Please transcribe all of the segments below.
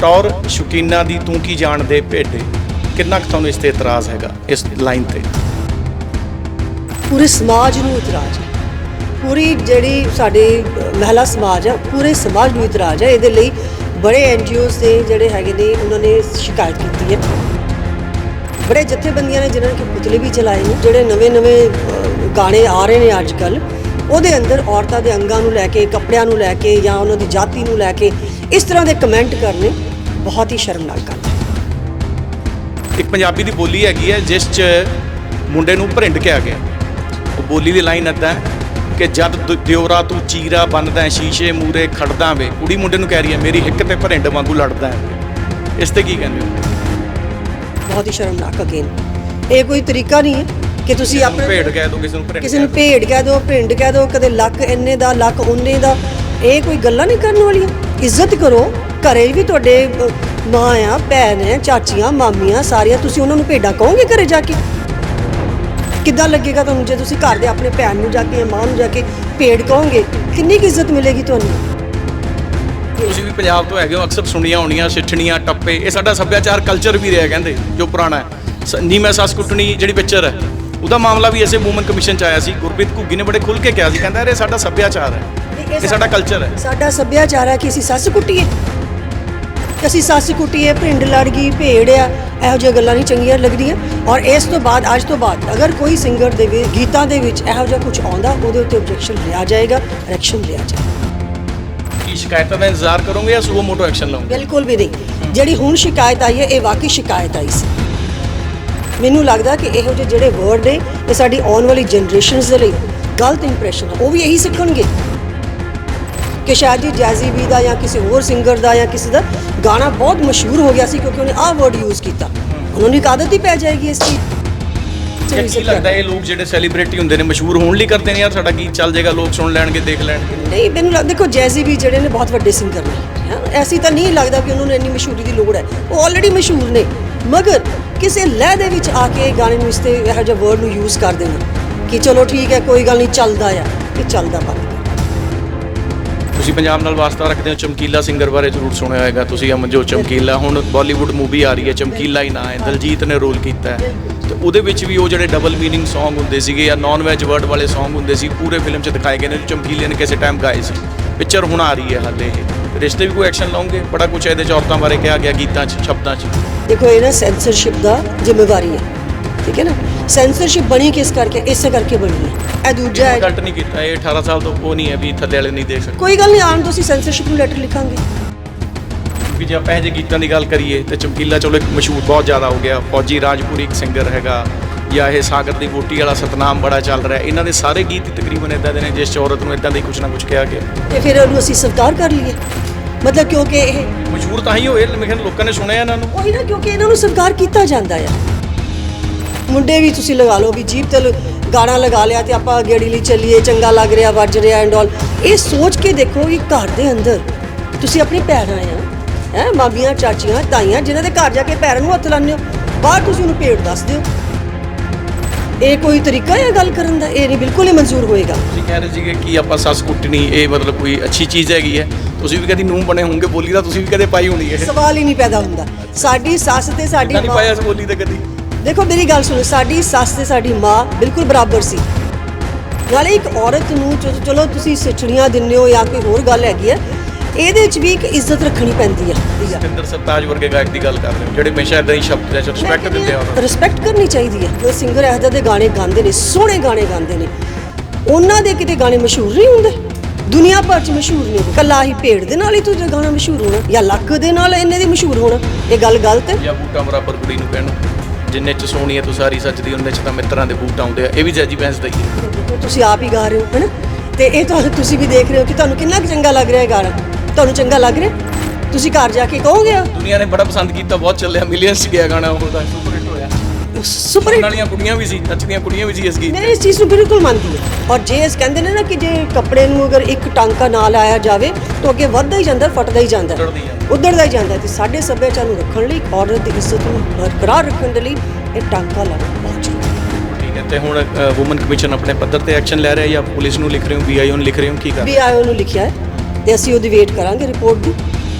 ਟੌਰ ਸ਼ੁਕੀਨਾ ਦੀ ਤੂੰ ਕੀ ਜਾਣਦੇ ਭੇਡੇ? ਕਿੰਨਾ ਕੁ ਤੁਹਾਨੂੰ ਇਸ ਤੇ ਇਤਰਾਜ਼ ਹੈਗਾ, ਇਸ ਲਾਈਨ ਤੇ? ਪੂਰੇ ਸਮਾਜ ਨੂੰ ਇਤਰਾਜ਼ ਹੈ। ਪੂਰੀ ਜਿਹੜੀ ਸਾਡੇ ਮਹਿਲਾ ਸਮਾਜ ਹੈ, ਪੂਰੇ ਸਮਾਜ ਨੂੰ ਇਤਰਾਜ਼ ਹੈ। ਇਹਦੇ ਲਈ ਬੜੇ ਐਨਜੀਓਜ਼ ਦੇ ਜਿਹੜੇ ਹੈਗੇ ਨੇ, ਉਹਨਾਂ ਨੇ ਸ਼ਿਕਾਇਤ ਕੀਤੀ ਹੈ। ਬੜੇ ਜਥੇਬੰਦੀਆਂ ਨੇ ਜਿਨ੍ਹਾਂ ਨੇ ਪੁਤਲੇ ਵੀ ਚਲਾਏ ਨੇ, ਜਿਹੜੇ ਨਵੇਂ-ਨਵੇਂ ਗਾਣੇ ਆ ਰਹੇ ਨੇ ਅੱਜ ਕੱਲ ਉਹਦੇ ਅੰਦਰ ਔਰਤਾਂ ਦੇ ਅੰਗਾਂ ਨੂੰ ਲੈ ਕੇ, ਕੱਪੜਿਆਂ ਨੂੰ ਲੈ ਕੇ ਜਾਂ ਉਹਨਾਂ ਦੀ ਜਾਤੀ ਨੂੰ ਲੈ ਕੇ ਇਸ ਤਰ੍ਹਾਂ ਦੇ ਕਮੈਂਟ ਕਰਨੇ। ਬਹੁਤ ਹੀ ਸ਼ਰਮਨਾਕ ਗੱਲ ਹੈ। ਇੱਕ ਪੰਜਾਬੀ ਦੀ ਬੋਲੀ ਹੈਗੀ ਹੈ ਜਿਸ 'ਚ ਮੁੰਡੇ ਨੂੰ ਭਰਿੰਡ ਕਿਹਾ ਗਿਆ ਉਹ ਬੋਲੀ ਦੀ ਲਾਈਨ ਹੈ ਕਿ ਜਦ ਦ- ਦਿਓਰਾ ਤੂੰ ਚੀਰਾ ਬੰਨਦਾ ਸ਼ੀਸ਼ੇ ਮੂਰੇ ਖੜਦਾ ਵੇ ਕੁੜੀ ਮੁੰਡੇ ਨੂੰ ਕਹਿ ਰਹੀ ਹੈ ਮੇਰੀ ਹਿੱਕ ਤੇ ਭਰਿੰਡ ਵਾਂਗੂ ਲੜਦਾ ਇਸ ਤੇ ਕੀ ਕਹਿੰਦੇ ਹੋ? ਬਹੁਤ ਹੀ ਸ਼ਰਮਨਾਕ ਅਗੇਨ ਇਹ ਕੋਈ ਤਰੀਕਾ ਨਹੀਂ ਹੈ ਕਿ ਤੁਸੀਂ ਆਪਣੇ ਭੇਡ ਕਹਿ ਦੋ ਕਿਸੇ ਨੂੰ ਭਰਿੰਡ ਕਿਸੇ ਨੂੰ ਭੇਡ ਕਹਿ ਦਿਓ ਭਿੰਡ ਕਹਿ ਦਿਓ ਕਦੇ ਲੱਕ ਇੰਨੇ ਦਾ ਲੱਕ ਉਹਨੇ ਦਾ ਇਹ ਕੋਈ ਗੱਲਾਂ ਨਹੀਂ ਕਰਨ ਵਾਲੀਆਂ? ਇੱਜ਼ਤ ਕਰੋ। ਘਰੇ ਵੀ ਤੁਹਾਡੇ ਅ, ਮਾਂ ਆ ਭੈਣ ਹੈ ਚਾਚੀਆਂ ਮਾਮੀਆਂ ਸਾਰੀਆਂ ਤੁਸੀਂ ਉਹਨਾਂ ਨੂੰ ਭੇਡਾਂ ਕਹੋਗੇ ਘਰੇ ਜਾ ਕੇ? ਕਿੱਦਾਂ ਲੱਗੇਗਾ ਤੁਹਾਨੂੰ ਜੇ ਤੁਸੀਂ ਘਰ ਦੇ ਆਪਣੇ ਭੈਣ ਨੂੰ ਜਾ ਕੇ ਜਾਂ ਮਾਂ ਨੂੰ ਜਾ ਕੇ ਭੇਡ ਕਹੋਗੇ? ਕਿੰਨੀ ਕੁ ਇੱਜ਼ਤ ਮਿਲੇਗੀ ਤੁਹਾਨੂੰ। ਤੁਸੀਂ ਵੀ ਪੰਜਾਬ ਤੋਂ ਹੈਗੇ ਹੋ ਅਕਸਰ ਸੁਣੀਆਂ ਹੋਣੀਆਂ ਸਿੱਠਣੀਆਂ ਟੱਪੇ ਇਹ ਸਾਡਾ ਸੱਭਿਆਚਾਰ ਕਲਚਰ ਵੀ ਰਿਹਾ ਕਹਿੰਦੇ ਜੋ ਪੁਰਾਣਾ ਹੈ। ਸ- ਨੀ ਮੈਂ ਸੱਸ ਕੁੱਟਣੀ ਜਿਹੜੀ ਪਿਕਚਰ ਹੈ ਉਹਦਾ ਮਾਮਲਾ ਵੀ ਐਸੇ ਵੂਮਨ ਕਮਿਸ਼ਨ ਚ ਆਇਆ ਸੀ ਗੁਰਪ੍ਰੀਤ ਘੁੱਗੀ ਨੇ ਬੜੇ ਖੁੱਲ ਕੇ ਕਿਹਾ ਸੀ ਕਹਿੰਦਾ ਇਹ ਸਾਡਾ ਸੱਭਿਆਚਾਰ ਹੈ ਇਹ ਸਾਡਾ ਕਲਚਰ ਹੈ। ਸਾਡਾ ਸੱਭਿਆਚਾਰ ਹੈ ਕਿ ਅਸੀਂ ਸੱਸ ਕੁੱਟੀਏ? ਕਿ ਅਸੀਂ ਸੱਸ ਕੁੱਟੀਏ ਭਿੰਡ ਲੜ ਗਈ ਭੇੜ ਆ ਇਹੋ ਜਿਹੀਆਂ ਗੱਲਾਂ ਨਹੀਂ ਚੰਗੀਆਂ ਲੱਗਦੀਆਂ। ਔਰ ਇਸ ਤੋਂ ਬਾਅਦ ਅੱਜ ਤੋਂ ਬਾਅਦ ਅਗਰ ਕੋਈ ਸਿੰਗਰ ਦੇ ਵੀ ਗੀਤਾਂ ਦੇ ਵਿੱਚ ਇਹੋ ਜਿਹਾ ਕੁਝ ਆਉਂਦਾ ਉਹਦੇ ਉੱਤੇ ਆਬਜੈਕਸ਼ਨ ਲਿਆ ਜਾਏਗਾ ਐਕਸ਼ਨ ਲਿਆ ਜਾਏਗਾ। ਕੀ ਸ਼ਿਕਾਇਤਾਂ ਦਾ ਇੰਤਜ਼ਾਰ ਕਰੋਗੇ ਜਾਂ ਸੁਬੋ ਮੋਟੋ ਐਕਸ਼ਨ ਲਓਗੇ? ਬਿਲਕੁਲ ਵੀ ਨਹੀਂ। ਜਿਹੜੀ ਹੁਣ ਸ਼ਿਕਾਇਤ ਆਈ ਹੈ ਇਹ ਵਾਕਈ ਸ਼ਿਕਾਇਤ ਆਈ ਸੀ। ਮੈਨੂੰ ਲੱਗਦਾ ਕਿ ਇਹੋ ਜਿਹੇ ਜਿਹੜੇ ਵਰਡ ਨੇ ਇਹ ਸਾਡੀ ਆਉਣ ਵਾਲੀ ਜਨਰੇਸ਼ਨਸ ਦੇ ਲਈ ਗਲਤ ਇੰਪ੍ਰੈਸ਼ਨ ਹੈ ਉਹ ਵੀ ਇਹੀ ਸਿੱਖਣਗੇ। ਕਿ ਸ਼ਾਇਦ ਜੀ ਜੈਜ਼ੀ ਬੀ ਦਾ ਜਾਂ ਕਿਸੇ ਹੋਰ ਸਿੰਗਰ ਦਾ ਜਾਂ ਕਿਸੇ ਦਾ ਗਾਣਾ ਬਹੁਤ ਮਸ਼ਹੂਰ ਹੋ ਗਿਆ ਸੀ ਕਿਉਂਕਿ ਉਹਨੇ ਆਹ ਵਰਡ ਯੂਜ਼ ਕੀਤਾ। ਉਹਨਾਂ ਨੂੰ ਆਦਤ ਹੀ ਪੈ ਜਾਏਗੀ ਇਸ ਚੀਜ਼ ਕੀ ਲੱਗਦਾ ਇਹ ਲੋਕ ਜਿਹੜੇ ਸੈਲੀਬ੍ਰਿਟੀ ਹੁੰਦੇ ਨੇ ਮਸ਼ਹੂਰ ਹੋਣ ਲਈ ਕਰਦੇ ਨੇ ਯਾਰ ਸਾਡਾ ਗੀਤ ਚੱਲ ਜਾਏਗਾ ਲੋਕ ਸੁਣ ਲੈਣਗੇ ਦੇਖ ਲੈਣਗੇ? ਨਹੀਂ ਮੈਨੂੰ ਲੱਗਦਾ ਦੇਖੋ ਜੈਜ਼ੀ ਵੀ ਜਿਹੜੇ ਨੇ ਬਹੁਤ ਵੱਡੇ ਸਿੰਗਰ ਨੇ। ਐਸੀ ਤਾਂ ਨਹੀਂ ਲੱਗਦਾ ਕਿ ਉਹਨਾਂ ਨੂੰ ਇੰਨੀ ਮਸ਼ਹੂਰੀ ਦੀ ਲੋੜ ਹੈ। ਉਹ ਆਲਰੇਡੀ ਮਸ਼ਹੂਰ ਨੇ। ਮਗਰ ਕਿਸੇ ਲਹਿ ਦੇ ਵਿੱਚ ਆ ਕੇ ਗਾਣੇ ਨੂੰ ਇਸ ਤੇ ਇਹੋ ਜਿਹਾ ਵਰਡ ਨੂੰ ਯੂਜ਼ ਕਰ ਦੇਣਾ ਕਿ ਚਲੋ ਠੀਕ ਹੈ ਕੋਈ ਗੱਲ ਨਹੀਂ ਚੱਲਦਾ ਆ ਇਹ ਚੱਲਦਾ ਕਰੋ। ਤੁਸੀਂ ਪੰਜਾਬ ਨਾਲ ਵਾਸਤਾ ਰੱਖਦੇ ਹੋ, ਚਮਕੀਲਾ ਸਿੰਗਰ ਬਾਰੇ ਜ਼ਰੂਰ ਸੁਣਿਆ ਹੋਵੇਗਾ ਤੁਸੀਂ ਅਮਨਜੋਤ ਚਮਕੀਲਾ। ਹੁਣ ਬਾਲੀਵੁੱਡ ਮੂਵੀ ਆ ਰਹੀ ਹੈ, ਚਮਕੀਲਾ ਹੀ ਨਾਂ ਹੈ, ਦਲਜੀਤ ਨੇ ਰੋਲ ਕੀਤਾ ਹੈ। ਤੇ ਉਹਦੇ ਵਿੱਚ ਵੀ ਉਹ ਜਿਹੜੇ ਡਬਲ ਮੀਨਿੰਗ Song ਹੁੰਦੇ ਸੀਗੇ ਜਾਂ ਨਾਨ ਵੈਜ ਵਰਡ ਵਾਲੇ Song ਹੁੰਦੇ ਸੀ, ਪੂਰੇ ਫਿਲਮ 'ਚ ਦਿਖਾਏ ਗਏ ਨੇ, ਚਮਕੀਲੇ ਨੇ ਕਿਸੇ ਟਾਈਮ ਗਾਏ ਸੀ। ਪਿਕਚਰ ਹੁਣ ਆ ਰਹੀ ਹੈ ਹਾਲੇ ਇਹ। ਰਿਸ਼ਤੇ ਵੀ ਕੋਈ ਐਕਸ਼ਨ ਲਾਉਂਗੇ? ਬੜਾ ਕੁਝ ਇਹਦੇ 'ਚ ਔਰਤਾਂ ਬਾਰੇ ਕਿਹਾ ਗਿਆ, ਗੀਤਾਂ 'ਚ, ਸ਼ਬਦਾਂ 'ਚ। ਦੇਖੋ, ਇਹ ਨਾ ਸੈਂਸਰਸ਼ਿਪ ਦਾ ਜ਼ਿੰਮੇਵਾਰੀ ਹੈ। ਠੀਕ ਹੈ ਨਾ? ਸੈਂਸਰਸ਼ਿਪ ਬਣੀ ਕਿਸ ਕਰਕੇ? ਇਸੇ ਕਰਕੇ ਬਣੀ ਹੈ। ਇਹ ਦੂਜਾ ਹੈ। ਗਲਤ ਨਹੀਂ ਕੀਤਾ ਇਹ 18 ਸਾਲ ਤੋਂ ਉਹ ਨਹੀਂ ਹੈ ਵੀ ਥੱਲੇ ਵਾਲੇ ਨਹੀਂ ਦੇਖ ਸਕਦੇ। ਕੋਈ ਗੱਲ ਨਹੀਂ ਆਉਣ ਤੋਂ ਅਸੀਂ ਸੈਂਸਰਸ਼ਿਪ ਨੂੰ ਲੈਟਰ ਲਿਖਾਂਗੇ। ਵੀ ਜੇ ਆਪਾਂ ਇਹ ਜਿਹੇ ਗੀਤਾਂ ਦੀ ਗੱਲ ਕਰੀਏ ਤੇ ਚਮਕੀਲਾ ਚਲੋ ਇੱਕ ਮਸ਼ਹੂਰ ਬਹੁਤ ਜ਼ਿਆਦਾ ਹੋ ਗਿਆ। ਫੌਜੀ ਰਾਜਪੂਰੀ ਇੱਕ ਸਿੰਗਰ ਹੈਗਾ ਜਾਂ ਇਹ ਸਾਗਰ ਦੀ ਬੋਟੀ ਵਾਲਾ ਸਤਨਾਮ ਬੜਾ ਚੱਲ ਰਿਹਾ। ਇਹਨਾਂ ਦੇ ਸਾਰੇ ਗੀਤ ਤਕਰੀਬਨ ਇਦਾਂ ਦੇ ਨੇ ਜਿਸ 'ਚ ਔਰਤ ਨੂੰ ਇਦਾਂ ਦਾ ਕੁਝ ਨਾ ਕੁਝ ਕਿਹਾ ਗਿਆ। ਤੇ ਫਿਰ ਉਹਨੂੰ ਅਸੀਂ ਸਵੀਕਾਰ ਕਰ ਲਈਏ। ਮਤਲਬ ਕਿਉਂਕਿ ਇਹ ਮਸ਼ਹੂਰ ਤਾਂ ਹੀ ਹੋਏ ਲੇਕਿਨ ਲੋਕਾਂ ਨੇ ਸੁਣਿਆ ਇਹਨਾਂ ਨੂੰ। ਉਹੀ ਨਾ ਕਿਉਂਕਿ ਇਹਨਾਂ ਨੂੰ ਸਵੀਕਾਰ ਕੀਤਾ ਜਾਂਦਾ ਆ। ਮੁੰਡੇ ਵੀ ਤੁਸੀਂ ਲਗਾ ਲਓ ਵੀ ਜੀਪ ਤੇ ਗਾਣਾ ਲਗਾ ਲਿਆ ਤੇ ਆਪਾਂ ਗੇੜੀ ਲਈ ਚੱਲੀਏ ਚੰਗਾ ਲੱਗ ਰਿਹਾ ਵੱਜ ਰਿਹਾ ਐਂਡ ਆਲ ਇਹ ਸੋਚ ਕੇ ਦੇਖੋ ਕਿ ਘਰ ਦੇ ਅੰਦਰ ਤੁਸੀਂ ਆਪਣੀ ਭੈਣਾਂ ਆ ਹੈ ਮਾਮੀਆਂ ਚਾਚੀਆਂ ਤਾਈਆਂ ਜਿਨ੍ਹਾਂ ਦੇ ਘਰ ਜਾ ਕੇ ਪੈਰਾਂ ਨੂੰ ਹੱਥ ਲਾਉਂਦੇ ਹੋ ਬਾਹਰ ਤੁਸੀਂ ਉਹਨੂੰ ਭੇਡ ਦੱਸ ਦਿਓ ਇਹ ਕੋਈ ਤਰੀਕਾ ਹੈ ਗੱਲ ਕਰਨ ਦਾ? ਇਹ ਨਹੀਂ ਬਿਲਕੁਲ ਹੀ ਮਨਜ਼ੂਰ ਹੋਏਗਾ। ਤੁਸੀਂ ਕਹਿ ਰਹੇ ਸੀਗੇ ਕਿ ਆਪਾਂ ਸੱਸ ਕੁੱਟਣੀ ਇਹ ਮਤਲਬ ਕੋਈ ਅੱਛੀ ਚੀਜ਼ ਹੈਗੀ ਹੈ। ਤੁਸੀਂ ਵੀ ਕਦੀ ਨੂੰਹ ਬਣੇ ਹੋਣਗੇ ਬੋਲੀ ਦਾ ਤੁਸੀਂ ਵੀ ਕਦੇ ਪਾਈ ਹੋਣੀ ਹੈ। ਸਵਾਲ ਹੀ ਨਹੀਂ ਪੈਦਾ ਹੁੰਦਾ। ਸਾਡੀ ਸੱਸ ਤੇ ਸਾਡੀ ਨਹੀਂ ਮਾਂ ਪਾਇਆ ਇਸ ਬੋਲੀ ਤੇ ਕਦੀ? ਦੇਖੋ ਮੇਰੀ ਗੱਲ ਸੁਣੋ ਸਾਡੀ ਸੱਸ ਤੇ ਸਾਡੀ ਮਾਂ ਬਿਲਕੁਲ ਬਰਾਬਰ ਸੀ। ਨਾਲੇ ਇੱਕ ਔਰਤ ਨੂੰ ਚਲੋ ਤੁਸੀਂ ਸਿੱਠਣੀਆਂ ਦਿੰਦੇ ਹੋ ਜਾਂ ਕੋਈ ਹੋਰ ਗੱਲ ਹੈਗੀ ਹੈ ਇਹਦੇ ਵਿੱਚ ਵੀ ਇੱਕ ਇੱਜ਼ਤ ਰੱਖਣੀ ਪੈਂਦੀ ਹੈ। ਸਤਿੰਦਰ ਸਰਤਾਜ ਵਰਗੇ ਗਾਇਕ ਦੀ ਗੱਲ ਕਰ ਰਹੇ ਹੋ ਜਿਹੜੇ ਹਮੇਸ਼ਾ ਇਦਾਂ ਹੀ ਸ਼ਬਦ ਜਾਂ ਰਿਸਪੈਕਟ ਦਿੰਦੇ ਆ ਰਿਸਪੈਕਟ ਕਰਨੀ ਚਾਹੀਦੀ ਹੈ। ਜੋ ਸਿੰਗਰ ਇਹਦਾ ਦੇ ਗਾਣੇ ਗਾਉਂਦੇ ਨੇ ਸੋਹਣੇ ਗਾਣੇ ਗਾਉਂਦੇ ਨੇ ਉਹਨਾਂ ਦੇ ਕਿਤੇ ਗਾਣੇ ਮਸ਼ਹੂਰ ਨਹੀਂ ਹੁੰਦੇ। ਦੁਨੀਆ ਭਰ ਚ ਮਸ਼ਹੂਰ ਨੇ ਕੱਲਾ ਹੀ ਭੇੜ ਦੇ ਨਾਲ ਹੀ ਤੁਝੇ ਗਾਣਾ ਮਸ਼ਹੂਰ ਹੋਣਾ ਜਾਂ ਲੱਕ ਦੇ ਨਾਲ ਇਹਨੇ ਦੀ ਮਸ਼ਹੂਰ ਹੋਣਾ ਇਹ ਗੱਲ ਗਲਤ ਹੈ। ਜਾਂ ਬੂਟਾ ਬਰਾਬਰ ਕੁੜੀ ਨੂੰ ਕਹਿਣ। ਜਿੰਨੇ ਚ ਸੋਹਣੀ ਹੈ ਤੂੰ ਸਾਰੀ ਸੱਜਦੀ ਉਹਨੇ ਚ ਤਾਂ ਮਿੱਤਰਾਂ ਦੇ ਬੂਟ ਆਉਂਦੇ ਆ। ਇਹ ਵੀ ਜੈਜੀ ਬੈਂਸ ਦਾ ਹੀ ਹੈ ਦੇਖੋ ਤੁਸੀਂ ਆਪ ਹੀ ਗਾ ਰਹੇ ਹੋ ਹੈਨਾ? ਤੇ ਇਹ ਤੁਹਾਨੂੰ ਤੁਸੀਂ ਵੀ ਦੇਖ ਰਹੇ ਹੋ ਕਿ ਤੁਹਾਨੂੰ ਕਿੰਨਾ ਕੁ ਚੰਗਾ ਲੱਗ ਰਿਹਾ ਹੈ ਗਾਣਾ। ਤੁਹਾਨੂੰ ਚੰਗਾ ਲੱਗ ਰਿਹਾ? ਤੁਸੀਂ ਘਰ ਜਾ ਕੇ ਕਹੋਗੇ ਦੁਨੀਆ ਨੇ ਬੜਾ ਪਸੰਦ ਕੀਤਾ ਬਹੁਤ ਚੱਲਿਆ ਮਿਲੀਅਨਸ ਗਿਆ ਗਾਣਾ ਉਹਦਾ ਸੁਪਰ ਹਿੱਟ ਵਾਲੀਆਂ ਕੁੜੀਆਂ ਵੀ ਸੀ ਨੱਚਦੀਆਂ ਕੁੜੀਆਂ ਵੀ ਸੀ ਇਸ ਗੀਤ ਮੈਂ ਇਸ ਚੀਜ਼ ਨੂੰ ਬਿਲਕੁਲ ਮੰਨਦੀ ਹਾਂ। ਔਰ ਜੇ ਇਸ ਕਹਿੰਦੇ ਨੇ ਨਾ ਕਿ ਜੇ ਕੱਪੜੇ ਨੂੰ ਅਗਰ ਇੱਕ ਟਾਂਕਾ ਨਾ ਲਾਇਆ ਜਾਵੇ ਤਾਂ ਅੱਗੇ ਵੱਧਦਾ ਹੀ ਜਾਂਦਾ ਫਟਦਾ ਹੀ ਜਾਂਦਾ। ਉੱਧੜਦਾ ਹੀ ਜਾਂਦਾ। ਉਧੜਦਾ ਹੀ ਜਾਂਦਾ ਤੇ ਸਾਡੇ ਸੱਭਿਆਚਾਰ ਨੂੰ ਰੱਖਣ ਲਈ ਔਰਤ ਦੀ ਇੱਜ਼ਤ ਨੂੰ ਬਰਕਰਾਰ ਰੱਖਣ ਦੇ ਲਈ ਇਹ ਟਾਂਕਾ ਲਾਉਣਾ ਬਹੁਤ ਜ਼ਰੂਰੀ ਹੈ। ਠੀਕ ਹੈ ਤੇ ਹੁਣ ਵੂਮਨ ਕਮਿਸ਼ਨ ਆਪਣੇ ਪੱਧਰ ਤੇ ਐਕਸ਼ਨ ਲੈ ਰਿਹਾ ਜਾਂ ਪੁਲਿਸ ਨੂੰ ਲਿਖ ਰਹੇ ਹੋ ਬੀਆਈਓ ਨੂੰ ਲਿਖ ਰਹੇ ਹੋ ਕੀ ਕਰ ਵੀ ਆਇਓ ਨੂੰ ਲਿਖਿਆ ਹੈ ਤੇ ਅਸੀਂ ਉਹਦੀ ਵੇਟ ਕਰਾਂਗੇ ਰਿਪੋਰਟ ਦੀ।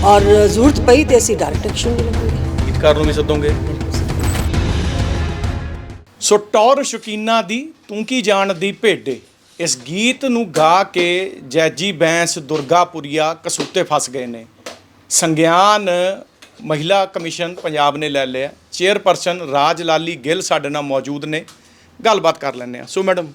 ਔਰ ਜ਼ਰੂਰਤ ਪਈ ਤੇ ਅਸੀਂ ਡਾਇਰੈਕਟ ਐਕਸ਼ਨ ਵੀ ਲਵਾਂਗੇ। ਗੀਤਕਾਰ ਨੂੰ ਵੀ ਸੱਦੋਗੇ। ਸੋ ਟੌਰ ਸ਼ੁਕੀਨਾ ਦੀ ਤੂੰ ਕੀ ਜਾਣਦੀ ਭੇਡੇ। ਇਸ ਗੀਤ ਨੂੰ ਗਾ ਕੇ ਜੈਜੀ ਬੈਂਸ ਦੁਰਗਾਪੁਰੀਆ ਕਸੂਤੇ ਫਸ ਗਏ ਨੇ। ਸੰਗਿਆਨ ਮਹਿਲਾ ਕਮਿਸ਼ਨ ਪੰਜਾਬ ਨੇ ਲੈ ਲਿਆ। ਚੇਅਰਪਰਸਨ ਰਾਜ ਲਾਲੀ ਗਿੱਲ ਸਾਡੇ ਨਾਲ ਮੌਜੂਦ ਨੇ। ਗੱਲਬਾਤ ਕਰ ਲੈਂਦੇ ਆ ਸੋ ਮੈਡਮ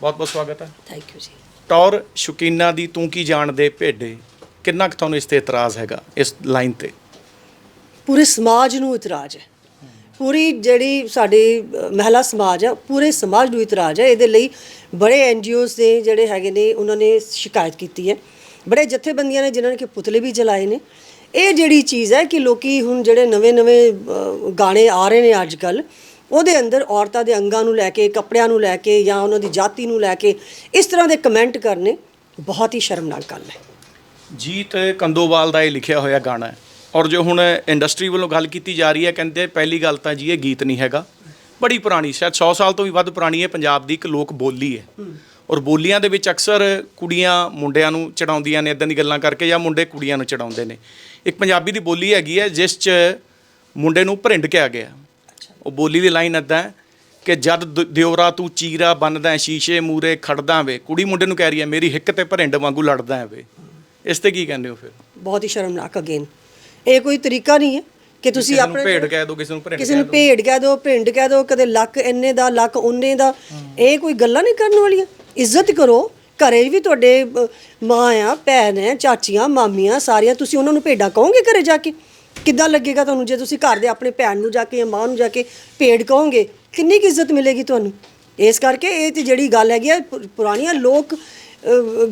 ਬਹੁਤ ਬਹੁਤ ਸਵਾਗਤ ਹੈ। ਥੈਂਕ ਯੂ ਜੀ। ਟੌਰ ਸ਼ੁਕੀਨਾ ਦੀ ਤੂੰ ਕੀ ਜਾਣਦੇ ਭੇਡੇ ਕਿੰਨਾ ਕੁ ਤੁਹਾਨੂੰ ਇਸ ਤੇ ਇਤਰਾਜ਼ ਹੈਗਾ ਇਸ ਲਾਈਨ ਤੇ? ਪੂਰੇ ਸਮਾਜ ਨੂੰ ਇਤਰਾਜ਼ ਹੈ। ਪੂਰੀ ਜਿਹੜੀ ਸਾਡੇ ਮਹਿਲਾ ਸਮਾਜ ਆ, ਪੂਰੇ ਸਮਾਜ ਨੂੰ ਇਤਰਾਜ਼ ਹੈ ਇਹਦੇ ਲਈ ਬੜੇ ਐਨਜੀਓਜ਼ ਨੇ ਜਿਹੜੇ ਹੈਗੇ ਨੇ, ਉਹਨਾਂ ਨੇ ਸ਼ਿਕਾਇਤ ਕੀਤੀ ਹੈ। ਬੜੇ ਜਥੇਬੰਦੀਆਂ ਨੇ ਜਿਨ੍ਹਾਂ ਨੇ ਕਿ ਪੁਤਲੇ ਵੀ ਜਲਾਏ ਨੇ। ਇਹ ਜਿਹੜੀ ਚੀਜ਼ ਹੈ ਕਿ ਲੋਕੀ ਹੁਣ ਜਿਹੜੇ ਨਵੇਂ-ਨਵੇਂ ਗਾਣੇ ਆ ਰਹੇ ਨੇ ਅੱਜ ਕੱਲ ਉਹਦੇ ਅੰਦਰ ਔਰਤਾਂ ਦੇ ਅੰਗਾਂ ਨੂੰ ਲੈ ਕੇ, ਕੱਪੜਿਆਂ ਨੂੰ ਲੈ ਕੇ ਜਾਂ ਉਹਨਾਂ ਦੀ ਜਾਤੀ ਨੂੰ ਲੈ ਕੇ, ਇਸ ਤਰ੍ਹਾਂ ਦੇ ਕਮੈਂਟ ਕਰਨੇ ਬਹੁਤ ਹੀ ਸ਼ਰਮਨਾਕ ਗੱਲ ਹੈ। ਜੀਤ ਕੰਦੋਵਾਲ ਦਾ ਇਹ ਲਿਖਿਆ ਹੋਇਆ ਗਾਣਾ ਹੈ। ਔਰ ਜੋ ਹੁਣ ਇੰਡਸਟਰੀ ਵੱਲੋਂ ਗੱਲ ਕੀਤੀ ਜਾ ਰਹੀ ਹੈ, ਕਹਿੰਦੇ ਪਹਿਲੀ ਗੱਲ ਤਾਂ ਜੀ ਇਹ ਗੀਤ ਨਹੀਂ ਹੈਗਾ। ਬੜੀ ਪੁਰਾਣੀ, ਸ਼ਾਇਦ 100 ਸਾਲ ਤੋਂ ਵੀ ਵੱਧ ਪੁਰਾਣੀ ਹੈ ਪੰਜਾਬ ਦੀ ਇੱਕ ਲੋਕ ਬੋਲੀ ਹੈ। ਔਰ ਬੋਲੀਆਂ ਦੇ ਵਿੱਚ ਅਕਸਰ ਕੁੜੀਆਂ ਮੁੰਡਿਆਂ ਨੂੰ ਚੜਾਉਂਦੀਆਂ ਨੇ ਇਦਾਂ ਦੀ ਗੱਲਾਂ ਕਰਕੇ ਜਾਂ ਮੁੰਡੇ ਕੁੜੀਆਂ ਨੂੰ ਚੜਾਉਂਦੇ ਨੇ। ਇੱਕ ਪੰਜਾਬੀ ਦੀ ਬੋਲੀ ਹੈਗੀ ਹੈ, ਜਿਸ 'ਚ ਮੁੰਡੇ ਨੂੰ ਭਰਿੰਡ ਕਿਹਾ ਗਿਆ। ਉਹ ਬੋਲੀ ਦੀ ਲਾਈਨ ਇੱਦਾਂ ਕਿ ਜਦ ਦ- ਦਿਓਰਾ ਤੂੰ ਚੀਰਾ ਬੰਨਦਾ ਸ਼ੀਸ਼ੇ ਮੂਰੇ ਖੜਦਾ ਵੇ। ਕੁੜੀ ਮੁੰਡੇ ਨੂੰ ਕਹਿ ਰਹੀ ਹੈ, ਮੇਰੀ ਹਿੱਕ ਤੇ ਭਰਿੰਡ ਵਾਂਗੂ ਲੜਦਾ ਹੈ ਵੇ। ਇਸ ਤੇ ਕੀ ਕਹਿੰਦੇ ਹੋ ਫਿਰ? ਬਹੁਤ ਹੀ ਸ਼ਰਮਨਾਕ ਅਗੇਨ ਇਹ ਕੋਈ ਤਰੀਕਾ ਨਹੀਂ ਹੈ ਕਿ ਤੁਸੀਂ ਆਪਣੇ ਭੇਡ ਕਹਿ ਦਿਓ ਕਿਸੇ ਨੂੰ ਭਰਿੰਡ ਕਿਸੇ ਨੂੰ ਭੇਡ ਕਹਿ ਦਿਓ ਭਿੰਡ ਕਹਿ ਦਿਓ ਕਦੇ ਲੱਕ ਇੰਨੇ ਦਾ ਲੱਕ ਉਹਨੇ ਦਾ। ਇਹ ਕੋਈ ਗੱਲਾਂ ਨਹੀਂ ਕਰਨ ਵਾਲੀਆਂ। ਇੱਜ਼ਤ ਕਰੋ। ਘਰੇ ਵੀ ਤੁਹਾਡੇ ਅ, ਮਾਂ ਆ ਭੈਣ ਹੈ ਚਾਚੀਆਂ ਮਾਮੀਆਂ ਸਾਰੀਆਂ ਤੁਸੀਂ ਉਹਨਾਂ ਨੂੰ ਭੇਡਾਂ ਕਹੋਗੇ ਘਰੇ ਜਾ ਕੇ? ਕਿੱਦਾਂ ਲੱਗੇਗਾ ਤੁਹਾਨੂੰ ਜੇ ਤੁਸੀਂ ਘਰ ਦੇ ਆਪਣੇ ਭੈਣ ਨੂੰ ਜਾ ਕੇ ਜਾਂ ਮਾਂ ਨੂੰ ਜਾ ਕੇ ਭੇਡ ਕਹੋਗੇ? ਕਿੰਨੀ ਕੁ ਇੱਜ਼ਤ ਮਿਲੇਗੀ ਤੁਹਾਨੂੰ? ਇਸ ਕਰਕੇ ਇਹ ਤੇ ਜਿਹੜੀ ਗੱਲ ਹੈਗੀ ਆ ਪੁ- ਪੁਰਾਣੀਆਂ ਲੋਕ ਅ,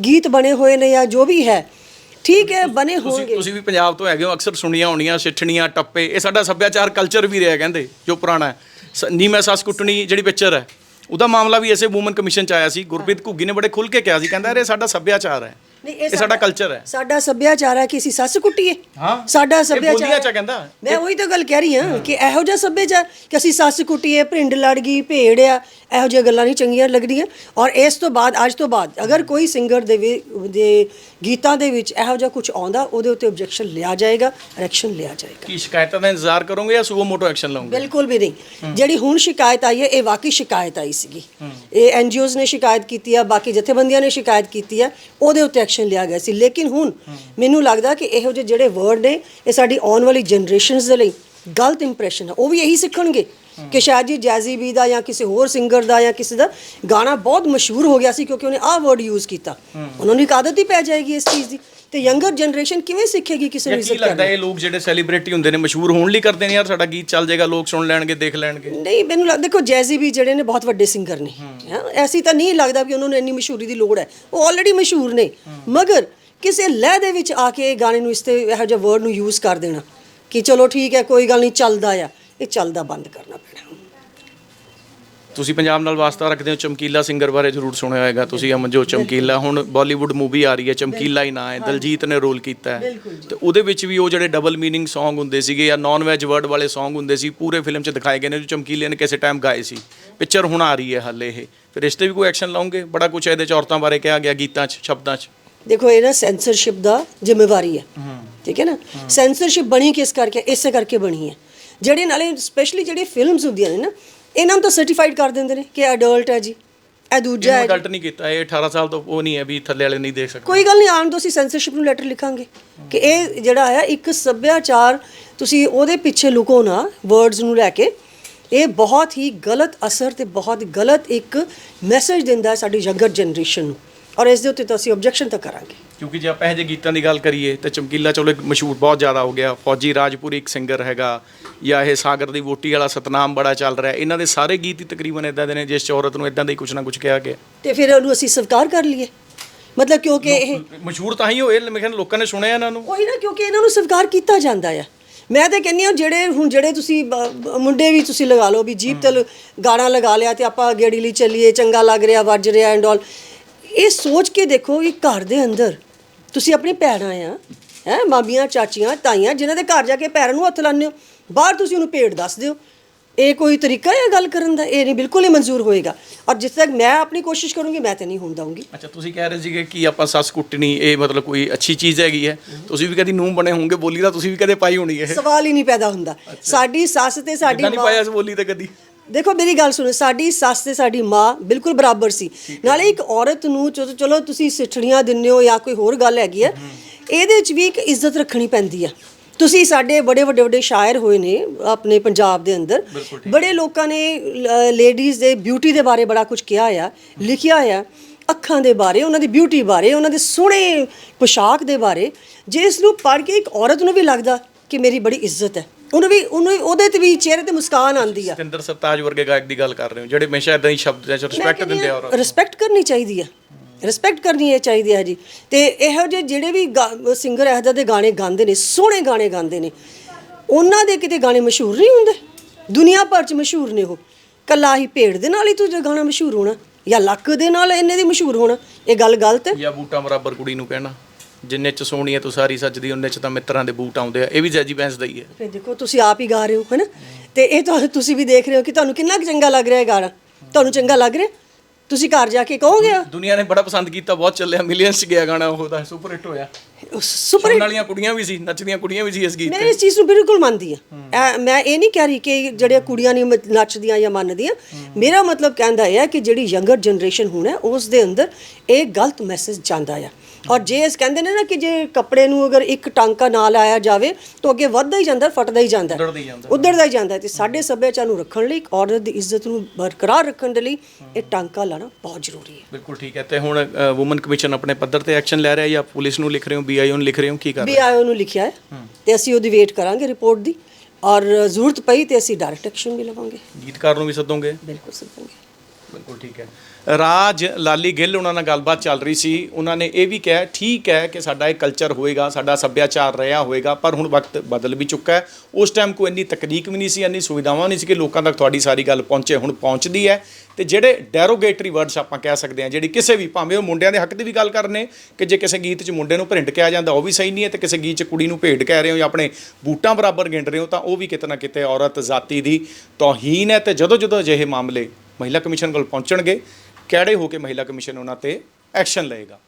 ਗੀਤ ਬਣੇ ਹੋਏ ਨੇ ਜਾਂ ਜੋ ਵੀ ਹੈ ਠੀਕ ਹੈ ਬਣੇ ਤੁਸੀਂ ਹੋਣਗੇ। ਤੁਸੀਂ ਵੀ ਪੰਜਾਬ ਤੋਂ ਹੈਗੇ ਹੋ ਅਕਸਰ ਸੁਣੀਆਂ ਹੋਣੀਆਂ ਸਿੱਠਣੀਆਂ ਟੱਪੇ। ਇਹ ਸਾਡਾ ਸੱਭਿਆਚਾਰ ਕਲਚਰ ਵੀ ਰਿਹਾ ਕਹਿੰਦੇ ਜੋ ਪੁਰਾਣਾ ਹੈ। ਸ- ਨੀ ਮੈਂ ਸੱਸ ਕੁੱਟਣੀ ਜਿਹੜੀ ਪਿਕਚਰ ਹੈ ਉਹਦਾ ਮਾਮਲਾ ਵੀ ਐਸੇ ਵੂਮਨ ਕਮਿਸ਼ਨ ਚ ਆਇਆ ਸੀ। ਗੁਰਪ੍ਰੀਤ ਘੁੱਗੀ ਨੇ ਬੜੇ ਖੁੱਲ ਕੇ ਕਿਹਾ ਸੀ ਕਹਿੰਦਾ ਇਹ ਸਾਡਾ ਸੱਭਿਆਚਾਰ ਹੈ। ਨਹੀਂ ਇਹ ਸਾਡਾ ਕਲਚਰ ਹੈ। ਸਾਡਾ ਸੱਭਿਆਚਾਰ ਹੈ ਕਿ ਅਸੀਂ ਸੱਸ ਕੁੱਟੀਏ ਹਾਂ। ਸਾਡਾ ਇਹ ਸੱਭਿਆਚਾਰ ਬੋਲੀਆਂ 'ਚ ਆ ਕਹਿੰਦਾ। ਮੈਂ ਉਹੀ ਤਾਂ ਗੱਲ ਕਹਿ ਰਹੀ ਹਾਂ ਕਿ ਇਹੋ ਜਿਹਾ ਸੱਭਿਆਚਾਰ ਕਿ ਅਸੀਂ ਸੱਸ ਕੁੱਟੀਏ ਭਿੰਡ ਲੜ ਗਈ ਭੇੜ ਆ ਇਹੋ ਜਿਹੀਆਂ ਗੱਲਾਂ ਨਹੀਂ ਚੰਗੀਆਂ ਲੱਗਦੀਆਂ। ਔਰ ਇਸ ਤੋਂ ਬਾਅਦ ਅੱਜ ਤੋਂ ਬਾਅਦ ਅਗਰ ਕੋਈ ਸਿੰਗਰ ਦੇ ਵੀ- ਦੇ ਗੀਤਾਂ ਦੇ ਵਿੱਚ ਇਹੋ ਜਿਹਾ ਕੁਝ ਆਉਂਦਾ ਉਹਦੇ ਉੱਤੇ ਆਬਜੈਕਸ਼ਨ ਲਿਆ ਜਾਏਗਾ ਐਕਸ਼ਨ ਲਿਆ ਜਾਏਗਾ। ਕੀ ਸ਼ਿਕਾਇਤਾਂ ਦਾ ਇੰਤਜ਼ਾਰ ਕਰੋਗੇ ਜਾਂ ਸੂਓ ਮੋਟੋ ਐਕਸ਼ਨ ਲਓਗੇ? ਬਿਲਕੁਲ ਵੀ ਨਹੀਂ। ਜਿਹੜੀ ਹੁਣ ਸ਼ਿਕਾਇਤ ਆਈ ਹੈ ਇਹ ਵਾਕਈ ਸ਼ਿਕਾਇਤ ਆਈ ਸੀਗੀ। ਇਹ ਐਨਜੀਓਜ਼ ਨੇ ਸ਼ਿਕਾਇਤ ਕੀਤੀ ਹੈ ਬਾਕੀ ਜਥੇਬੰਦੀਆਂ ਨੇ ਸ਼ਿਕਾਇਤ ਕੀਤੀ ਹੈ ਉਹਦੇ ਉੱਤੇ ਐਕਸ਼ਨ ਲਿਆ ਗਿਆ ਸੀ। ਲੇਕਿਨ ਹੁਣ ਮੈਨੂੰ ਲੱਗਦਾ ਕਿ ਇਹੋ ਜਿਹੇ ਜਿਹੜੇ ਵਰਡ ਨੇ ਇਹ ਸਾਡੀ ਆਉਣ ਵਾਲੀ ਜਨਰੇਸ਼ਨਸ ਦੇ ਲਈ ਗਲਤ ਇੰਪ੍ਰੈਸ਼ਨ ਹੈ ਉਹ ਵੀ ਇਹੀ ਸਿੱਖਣਗੇ ਕਿ ਸ਼ਾਇਦ ਜੀ ਜੈਜ਼ੀ ਬੀ ਦਾ ਜਾਂ ਕਿਸੇ ਹੋਰ ਸਿੰਗਰ ਦਾ ਜਾਂ ਕਿਸੇ ਦਾ ਗਾਣਾ ਬਹੁਤ ਮਸ਼ਹੂਰ ਹੋ ਗਿਆ ਸੀ ਕਿਉਂਕਿ ਉਹਨੇ ਆਹ ਵਰਡ ਯੂਜ਼ ਕੀਤਾ। ਉਹਨਾਂ ਨੂੰ ਇੱਕ ਆਦਤ ਹੀ ਪੈ ਜਾਏਗੀ ਇਸ ਚੀਜ਼ ਦੀ। ਤੇ ਯੰਗਰ ਜਨਰੇਸ਼ਨ ਕਿਵੇਂ ਸਿੱਖੇਗੀ ਕਿਸੇ ਨੂੰ ਕੀ ਇੱਜ਼ਤ ਲੱਗਦਾ ਕਰਨੀ? ਇਹ ਲੋਕ ਜਿਹੜੇ ਸੈਲੀਬ੍ਰਿਟੀ ਹੁੰਦੇ ਨੇ ਮਸ਼ਹੂਰ ਹੋਣ ਲਈ ਕਰਦੇ ਨੇ ਯਾਰ? ਸਾਡਾ ਗੀਤ ਚੱਲ ਜਾਏਗਾ ਲੋਕ ਸੁਣ ਲੈਣਗੇ ਦੇਖ ਲੈਣਗੇ। ਨਹੀਂ ਮੈਨੂੰ ਲੱਗਦਾ ਦੇਖੋ ਜੈਜ਼ੀ ਵੀ ਜਿਹੜੇ ਨੇ ਬਹੁਤ ਵੱਡੇ ਸਿੰਗਰ ਨੇ। ਹਾਂ ਐਸੀ ਤਾਂ ਨਹੀਂ ਲੱਗਦਾ ਵੀ ਉਹਨਾਂ ਨੂੰ ਇੰਨੀ ਮਸ਼ਹੂਰੀ ਦੀ ਲੋੜ ਹੈ। ਉਹ ਆਲਰੇਡੀ ਮਸ਼ਹੂਰ ਨੇ। ਮਗਰ ਕਿਸੇ ਲਹਿ ਦੇ ਵਿੱਚ ਆ ਕੇ ਇਹ ਗਾਣੇ ਨੂੰ ਇਸ ਤੇ ਇਹੋ ਜਿਹਾ ਵਰਡ ਨੂੰ ਯੂਜ਼ ਕਰ ਦੇਣਾ ਕਿ ਚਲੋ ਠੀਕ ਹੈ ਕੋਈ ਗੱਲ ਨਹੀਂ ਚੱਲਦਾ ਆ। ਇਹ ਚੱਲਦਾ ਬੰਦ ਕਰਨਾ ਪੈਣਾ। ਤੁਸੀਂ ਪੰਜਾਬ ਨਾਲ ਵਾਸਤਾ ਰੱਖਦੇ ਹੋ ਚਮਕੀਲਾ ਸਿੰਗਰ ਬਾਰੇ ਜ਼ਰੂਰ ਸੁਣਿਆ ਹੋਵੇਗਾ ਤੁਸੀਂ ਅਮਨਜੋਤ ਚਮਕੀਲਾ ਹੁਣ ਬਾਲੀਵੁੱਡ ਮੂਵੀ ਆ ਰਹੀ ਹੈ ਚਮਕੀਲਾ ਹੀ ਨਾਂ ਹੈ ਦਲਜੀਤ ਨੇ ਰੋਲ ਕੀਤਾ ਹੈ। ਤੇ ਉਹਦੇ ਵਿੱਚ ਵੀ ਉਹ ਜਿਹੜੇ ਡਬਲ ਮੀਨਿੰਗ Song ਹੁੰਦੇ ਸੀਗੇ ਜਾਂ ਨਾਨ ਵੈਜ ਵਰਡ ਵਾਲੇ Song ਹੁੰਦੇ ਸੀ ਪੂਰੇ ਫਿਲਮ 'ਚ ਦਿਖਾਏ ਗਏ ਨੇ ਜੋ ਚਮਕੀਲੇ ਨੇ ਕਿਸੇ ਟਾਈਮ ਗਾਏ ਸੀ। ਪਿਕਚਰ ਹੁਣ ਆ ਰਹੀ ਹੈ ਹਾਲੇ ਇਹ। ਫਿਰ ਇਸ ਤੇ ਵੀ ਕੋਈ ਐਕਸ਼ਨ ਲਾਉਂਗੇ ਬੜਾ ਕੁਝ ਇਹਦੇ 'ਚ ਔਰਤਾਂ ਬਾਰੇ ਕਿਹਾ ਗਿਆ ਗੀਤਾਂ 'ਚ ਸ਼ਬਦਾਂ 'ਚ। ਦੇਖੋ ਇਹ ਨਾ ਸੈਂਸਰਸ਼ਿਪ ਦਾ ਜ਼ਿੰਮੇਵਾਰੀ ਹੈ। ਠੀਕ ਹੈ ਨਾ? ਸੈਂਸਰਸ਼ਿਪ ਬਣੀ ਕਿਸ ਕਰਕੇ? ਇਸੇ ਕਰਕੇ ਬਣੀ ਹੈ। ਜਿਹੜੇ ਨਾਲੇ ਸਪੈਸ਼ਲੀ ਜਿਹੜੇ ਫਿਲਮਸ ਹੁੰਦੀਆਂ ਨੇ ਨਾ ਇਹਨਾਂ ਨੂੰ ਤਾਂ ਸਰਟੀਫਾਈਡ ਕਰ ਦਿੰਦੇ ਨੇ ਕਿ ਅਡਲਟ ਹੈ ਜੀ ਇਹ ਦੂਜਾ ਹੈ ਜੀ। ਅਡਲਟ ਨਹੀਂ ਕੀਤਾ ਇਹ 18 ਸਾਲ ਤੋਂ ਉਹ ਨਹੀਂ ਹੈ ਵੀ ਥੱਲੇ ਵਾਲੇ ਨਹੀਂ ਦੇਖ ਸਕਦੇ। ਕੋਈ ਗੱਲ ਨਹੀਂ ਆਉਣ ਦੋ ਅਸੀਂ ਸੈਂਸਰਸ਼ਿਪ ਨੂੰ ਲੈਟਰ ਲਿਖਾਂਗੇ ਕਿ ਇਹ ਜਿਹੜਾ ਹੈ ਇੱਕ ਸੱਭਿਆਚਾਰ ਤੁਸੀਂ ਉਹਦੇ ਪਿੱਛੇ ਲੁਕੋ ਨਾ ਵਰਡਸ ਨੂੰ ਲੈ ਕੇ। ਇਹ ਬਹੁਤ ਹੀ ਗਲਤ ਅਸਰ ਤੇ ਬਹੁਤ ਗਲਤ ਇੱਕ ਮੈਸੇਜ ਦਿੰਦਾ ਹੈ ਸਾਡੀ ਯੰਗਰ ਜਨਰੇਸ਼ਨ ਨੂੰ। ਔਰ ਇਸ ਦੇ ਉੱਤੇ ਤਾਂ ਅਸੀਂ ਆਬਜੈਕਸ਼ਨ ਤਾਂ ਕਰਾਂਗੇ। ਕਿਉਂਕਿ ਜੇ ਆਪਾਂ ਇਹ ਜਿਹੇ ਗੀਤਾਂ ਦੀ ਗੱਲ ਕਰੀਏ ਤੇ ਚਮਕੀਲਾ ਚਲੋ ਇੱਕ ਮਸ਼ਹੂਰ ਬਹੁਤ ਜ਼ਿਆਦਾ ਹੋ ਗਿਆ। ਫੌਜੀ ਰਾਜਪੁਰੀ ਇੱਕ ਸਿੰਗਰ ਹੈਗਾ ਜਾਂ ਇਹ ਸਾਗਰ ਦੀ ਵੋਟੀ ਵਾਲਾ ਸਤਨਾਮ ਬੜਾ ਚੱਲ ਰਿਹਾ। ਇਹਨਾਂ ਦੇ ਸਾਰੇ ਗੀਤ ਹੀ ਤਕਰੀਬਨ ਇਦਾਂ ਦੇ ਨੇ ਜਿਸ 'ਚ ਔਰਤ ਨੂੰ ਇਦਾਂ ਦਾ ਹੀ ਕੁਝ ਨਾ ਕੁਝ ਕਿਹਾ ਗਿਆ। ਤੇ ਫਿਰ ਉਹਨੂੰ ਅਸੀਂ ਸਵੀਕਾਰ ਕਰ ਲਈਏ? ਮਤਲਬ ਕਿਉਂਕਿ ਇਹ ਮਸ਼ਹੂਰ ਤਾਂ ਹੀ ਹੋਏ ਮੈਂ ਕਹਿੰਦਾ ਲੋਕਾਂ ਨੇ ਸੁਣਿਆ ਇਹਨਾਂ ਨੂੰ। ਉਹੀ ਨਾ ਕਿਉਂਕਿ ਇਹਨਾਂ ਨੂੰ ਸਵੀਕਾਰ ਕੀਤਾ ਜਾਂਦਾ ਆ। ਮੈਂ ਤਾਂ ਕਹਿੰਦੀ ਹਾਂ ਜਿਹੜੇ ਹੁਣ ਜਿਹੜੇ ਤੁਸੀਂ ਮੁੰਡੇ ਵੀ ਤੁਸੀਂ ਲਗਾ ਲਓ ਵੀ ਜੀਪ ਤਲ ਗਾਣਾ ਲਗਾ ਲਿਆ ਤੇ ਆਪਾਂ ਗੇੜੀ ਲਈ ਚੱਲੀਏ ਚੰਗਾ ਲੱਗ ਰਿਹਾ ਵੱਜ ਰਿਹਾ ਐਂਡ ਆਲ ਇਹ ਸੋਚ ਕੇ ਦੇਖੋ ਕਿ ਘਰ ਦੇ ਅੰਦਰ ਤੁਸੀਂ ਆਪਣੀ ਭੈਣਾਂ ਆ ਹੈ ਮਾਮੀਆਂ ਚਾਚੀਆਂ ਤਾਈਆਂ ਜਿਨ੍ਹਾਂ ਦੇ ਘਰ ਜਾ ਕੇ ਪੈਰਾਂ ਨੂੰ ਹੱਥ ਲਾਉਂਦੇ ਹੋ ਬਾਹਰ ਤੁਸੀਂ ਉਹਨੂੰ ਭੇਡ ਦੱਸ ਦਿਓ। ਇਹ ਕੋਈ ਤਰੀਕਾ ਹੈ ਗੱਲ ਕਰਨ ਦਾ? ਇਹ ਨਹੀਂ ਬਿਲਕੁਲ ਹੀ ਮਨਜ਼ੂਰ ਹੋਏਗਾ। ਔਰ ਜਿਸ ਤੱਕ ਮੈਂ ਆਪਣੀ ਕੋਸ਼ਿਸ਼ ਕਰੂੰਗੀ ਮੈਂ ਤੇ ਨਹੀਂ ਹੋਣ ਦਊਂਗੀ। ਅੱਛਾ ਤੁਸੀਂ ਕਹਿ ਰਹੇ ਸੀਗੇ ਕਿ ਆਪਾਂ ਸੱਸ ਕੁੱਟਣੀ ਇਹ ਮਤਲਬ ਕੋਈ ਅੱਛੀ ਚੀਜ਼ ਹੈਗੀ ਹੈ। ਤੁਸੀਂ ਵੀ ਕਦੀ ਨੂੰਹ ਬਣੇ ਹੋਵੋਗੇ ਬੋਲੀ ਦਾ ਤੁਸੀਂ ਵੀ ਕਦੇ ਪਾਈ ਹੋਣੀ ਹੈ। ਸਵਾਲ ਹੀ ਨਹੀਂ ਪੈਦਾ ਹੁੰਦਾ। ਸਾਡੀ ਸੱਸ ਤੇ ਸਾਡੀ ਨਹੀਂ ਮਾਂ ਪਾਇਆ ਇਸ ਬੋਲੀ ਤੇ ਕਦੀ? ਦੇਖੋ ਮੇਰੀ ਗੱਲ ਸੁਣੋ ਸਾਡੀ ਸੱਸ ਤੇ ਸਾਡੀ ਮਾਂ ਬਿਲਕੁਲ ਬਰਾਬਰ ਸੀ। ਨਾਲੇ ਇੱਕ ਔਰਤ ਨੂੰ ਚਲੋ ਚਲੋ ਤੁਸੀਂ ਸਿੱਠਣੀਆਂ ਦਿੰਦੇ ਹੋ ਜਾਂ ਕੋਈ ਹੋਰ ਗੱਲ ਹੈਗੀ ਹੈ ਇਹਦੇ ਵਿੱਚ ਵੀ ਇੱਕ ਇੱਜ਼ਤ ਰੱਖਣੀ ਪੈਂਦੀ ਆ। ਤੁਸੀਂ ਸਾਡੇ ਬੜੇ ਵੱਡੇ ਵੱਡੇ ਸ਼ਾਇਰ ਹੋਏ ਨੇ ਆਪਣੇ ਪੰਜਾਬ ਦੇ ਅੰਦਰ। ਬੜੇ ਲੋਕਾਂ ਨੇ ਲੇਡੀਜ਼ ਦੇ ਬਿਊਟੀ ਦੇ ਬਾਰੇ ਬੜਾ ਕੁਝ ਕਿਹਾ ਆ ਲਿਖਿਆ ਆ ਅੱਖਾਂ ਦੇ ਬਾਰੇ ਉਹਨਾਂ ਦੀ ਬਿਊਟੀ ਬਾਰੇ ਉਹਨਾਂ ਦੇ ਸੋਹਣੇ ਪੋਸ਼ਾਕ ਦੇ ਬਾਰੇ। ਜੇ ਇਸ ਨੂੰ ਪੜ੍ਹ ਕੇ ਇੱਕ ਔਰਤ ਨੂੰ ਵੀ ਲੱਗਦਾ ਕਿ ਮੇਰੀ ਬੜੀ ਇੱਜ਼ਤ ਹੈ ਉਹਨੂੰ ਵੀ ਉਹਨੂੰ ਵੀ- ਉਹਦੇ ਤੇ ਵੀ ਚਿਹਰੇ ਤੇ ਮੁਸਕਾਨ ਆਉਂਦੀ ਆ। ਸਤਿੰਦਰ ਸਰਤਾਜ ਵਰਗੇ ਗਾਇਕ ਦੀ ਗੱਲ ਕਰ ਰਹੇ ਹੋ ਜਿਹੜੇ ਹਮੇਸ਼ਾ ਇਦਾਂ ਹੀ ਸ਼ਬਦ ਚ ਰਿਸਪੈਕਟ ਦਿੰਦੇ ਆ ਔਰ ਰਿਸਪੈਕਟ ਕਰਨੀ ਚਾਹੀਦੀ ਹੈ ਰਿਸਪੈਕਟ ਕਰਨੀ ਹੈ ਚਾਹੀਦੀ ਹੈ ਜੀ। ਤੇ ਇਹੋ ਜਿਹੇ ਜਿਹੜੇ ਵੀ ਸਿੰਗਰ ਇਹਦਾ ਦੇ ਗਾਣੇ ਗਾਉਂਦੇ ਨੇ ਸੋਹਣੇ ਗਾਣੇ ਗਾਉਂਦੇ ਨੇ ਉਹਨਾਂ ਦੇ ਕਿਤੇ ਗਾਣੇ ਮਸ਼ਹੂਰ ਨਹੀਂ ਹੁੰਦੇ? ਦੁਨੀਆ ਭਰ ਚ ਮਸ਼ਹੂਰ ਨੇ ਉਹ। ਕੱਲਾ ਹੀ ਭੇੜ ਦੇ ਨਾਲ ਹੀ ਤੁਝੇ ਗਾਣਾ ਮਸ਼ਹੂਰ ਹੋਣਾ ਜਾਂ ਲੱਕ ਦੇ ਨਾਲ ਇੰਨੇ ਦੀ ਮਸ਼ਹੂਰ ਹੋਣਾ ਇਹ ਗੱਲ ਗਲਤ ਹੈ? ਜਾਂ ਬੂਟਾਂ ਬਰਾਬਰ ਕੁੜੀ ਨੂੰ ਕਹਿਣਾ। ਜਿੰਨੇ ਚ ਸੋਹਣੀ ਹੈ ਤੂੰ ਸਾਰੀ ਸੱਜਦੀ ਉਹਨੇ ਚ ਤਾਂ ਮਿੱਤਰਾਂ ਦੇ ਬੂਟ ਆਉਂਦੇ ਆ। ਇਹ ਵੀ ਜੈਜੀ ਬੈਂਸ ਦਾ ਹੀ ਹੈ ਫਿਰ ਦੇਖੋ ਤੁਸੀਂ ਆਪ ਹੀ ਗਾ ਰਹੇ ਹੋ ਹੈਨਾ? ਤੇ ਇਹ ਤੁਹਾਨੂੰ ਤੁਸੀਂ ਵੀ ਦੇਖ ਰਹੇ ਹੋ ਕਿ ਤੁਹਾਨੂੰ ਕਿੰਨਾ ਕੁ ਚੰਗਾ ਲੱਗ ਰਿਹਾ ਹੈ ਗਾਣਾ। ਤੁਹਾਨੂੰ ਚੰਗਾ ਲੱਗ ਰਿਹਾ? ਤੁਸੀਂ ਘਰ ਜਾ ਕੇ ਕਹੋਗੇ? ਦੁਨੀਆ ਨੇ ਬੜਾ ਪਸੰਦ ਕੀਤਾ ਬਹੁਤ ਚੱਲਿਆ ਮਿਲੀਅਨਸ ਗਿਆ ਗਾਣਾ ਉਹਦਾ ਸੁਪਰ ਹਿੱਟ ਹੋਇਆ। ਸੁਪਰ ਸੁਣਨ ਵਾਲੀਆਂ ਕੁੜੀਆਂ ਵੀ ਸੀ ਨੱਚਦੀਆਂ ਕੁੜੀਆਂ ਵੀ ਸੀ ਇਸ ਗੀਤ ਮੈਂ ਇਸ ਚੀਜ਼ ਨੂੰ ਬਿਲਕੁਲ ਮੰਨਦੀ ਹਾਂ। ਮੈਂ ਇਹ ਨਹੀਂ ਕਹਿ ਰਹੀ ਕਿ ਜਿਹੜੀਆਂ ਕੁੜੀਆਂ ਨਹੀਂ ਨੱਚਦੀਆਂ ਜਾਂ ਮੰਨਦੀਆਂ। ਮੇਰਾ ਮਤਲਬ ਕਹਿੰਦਾ ਇਹ ਹੈ ਕਿ ਜਿਹੜੀ ਯੰਗਰ ਜਨਰੇਸ਼ਨ ਹੁਣ ਹੈ ਉਸ ਦੇ ਅੰਦਰ ਇਹ ਗਲਤ ਮੈਸੇਜ ਜਾਂਦਾ ਆ। ਔਰ ਜੇ ਇਸ ਕਹਿੰਦੇ ਨੇ ਨਾ ਕਿ ਜੇ ਕੱਪੜੇ ਨੂੰ ਅਗਰ ਇੱਕ ਟਾਂਕਾ ਨਾ ਲਾਇਆ ਜਾਵੇ ਤਾਂ ਅੱਗੇ ਵੱਧਦਾ ਹੀ ਜਾਂਦਾ ਫਟਦਾ ਹੀ ਜਾਂਦਾ। ਉੱਧੜਦਾ ਹੀ ਜਾਂਦਾ। ਉਧੜਦਾ ਹੀ ਜਾਂਦਾ। ਹੈ ਤੇ ਸਾਡੇ ਸੱਭਿਆਚਾਰ ਨੂੰ ਰੱਖਣ ਲਈ ਇੱਕ ਔਰਤ ਦੀ ਇੱਜ਼ਤ ਨੂੰ ਬਰਕਰਾਰ ਰੱਖਣ ਦੇ ਲਈ ਇਹ ਟਾਂਕਾ ਲਾਣਾ ਬਹੁਤ ਜ਼ਰੂਰੀ ਹੈ। ਬਿਲਕੁਲ ਠੀਕ ਹੈ। ਤੇ ਹੁਣ ਔਮਨ ਕਮਿਸ਼ਨ ਆਪਣੇ ਪੱਧਰ ਤੇ ਐਕਸ਼ਨ ਲੈ ਰਿਹਾ ਜਾਂ ਪੁਲਿਸ ਨੂੰ ਲਿਖ ਰਹੇ ਹੋ? ਬੀਆਈਓ ਨੂੰ ਲਿਖ ਰਹੇ ਹੋ? ਕੀ ਕਰ ਰਹੇ ਬੀਆਈਓ ਨੂੰ ਲਿਖਿਆ ਹੈ। ਤੇ ਅਸੀਂ ਉਹਦੀ ਵੇਟ ਕਰਾਂਗੇ ਰਿਪੋਰਟ ਦੀ। ਔਰ ਜ਼ਰੂਰਤ ਪਈ ਤੇ ਅਸੀਂ ਡਾਇਰੈਕਟ ਐਕਸ਼ਨ ਵੀ ਲਵਾਂਗੇ। ਹੋ? ਗੀਤਕਾਰ ਨੂੰ ਵੀ ਸੱਦੋਗੇ? ਬਿਲਕੁਲ ਸਦਾਂਗੇ। ਬਿਲਕੁਲ ਠੀਕ ਹੈ। ਰਾਜ ਲਾਲੀ ਗਿੱਲ ਉਹਨਾਂ ਨਾਲ ਗੱਲਬਾਤ ਚੱਲ ਰਹੀ ਸੀ। ਉਹਨਾਂ ਨੇ ਇਹ ਵੀ ਕਿਹਾ, ਠੀਕ ਹੈ ਕਿ ਸਾਡਾ ਇਹ ਕਲਚਰ ਹੋਏਗਾ, ਸਾਡਾ ਸੱਭਿਆਚਾਰ ਰਿਹਾ ਹੋਏਗਾ, ਪਰ ਹੁਣ ਵਕਤ ਬਦਲ ਵੀ ਚੁੱਕਾ ਹੈ। ਉਸ ਟਾਈਮ ਕੋਈ ਇੰਨੀ ਤਕਨੀਕ ਵੀ ਨਹੀਂ ਸੀ, ਇੰਨੀ ਸੁਵਿਧਾਵਾਂ ਨਹੀਂ ਸੀ ਕਿ ਲੋਕਾਂ ਤੱਕ ਤੁਹਾਡੀ ਸਾਰੀ ਗੱਲ ਪਹੁੰਚੇ, ਹੁਣ ਪਹੁੰਚਦੀ ਹੈ। ਤੇ ਜਿਹੜੇ ਡੈਰੋਗੇਟਰੀ ਵਰਡਸ ਆਪਾਂ ਕਹਿ ਸਕਦੇ ਹਾਂ, ਜਿਹੜੀ ਕਿਸੇ ਵੀ, ਭਾਵੇਂ ਉਹ ਮੁੰਡਿਆਂ ਦੇ ਹੱਕ ਦੀ ਵੀ ਗੱਲ ਕਰਨੇ, ਕਿ ਜੇ ਕਿਸੇ ਗੀਤ 'ਚ ਮੁੰਡੇ ਨੂੰ ਭਰਿੰਡ ਕਿਹਾ ਜਾਂਦਾ, ਉਹ ਵੀ ਸਹੀ ਨਹੀਂ ਹੈ, ਤੇ ਕਿਸੇ ਗੀਤ 'ਚ ਕੁੜੀ ਨੂੰ ਭੇਡ ਕਹਿ ਰਹੇ ਹੋ ਜਾਂ ਆਪਣੇ ਬੂਟਾਂ ਬਰਾਬਰ ਗਿਣ ਰਹੇ ਹੋ, ਤਾਂ ਉਹ ਵੀ ਕਿਤੇ ਨਾ ਕਿਤੇ ਔਰਤ, ਜ਼ਾਤੀ ਦੀ ਤੋਹੀਨ ਹੈ। ਤੇ ਜਦੋਂ ਜਦੋਂ ਅਜਿਹੇ ਮਾਮਲੇ ਮਹਿਲਾ ਕਮਿਸ਼ਨ ਕੋਲ ਪਹੁੰਚਣਗੇ ਕਿਹੜੇ ਹੋ ਕੇ ਮਹਿਲਾ ਕਮਿਸ਼ਨ ਉਹਨਾਂ ਤੇ ਐਕਸ਼ਨ ਲਏਗਾ?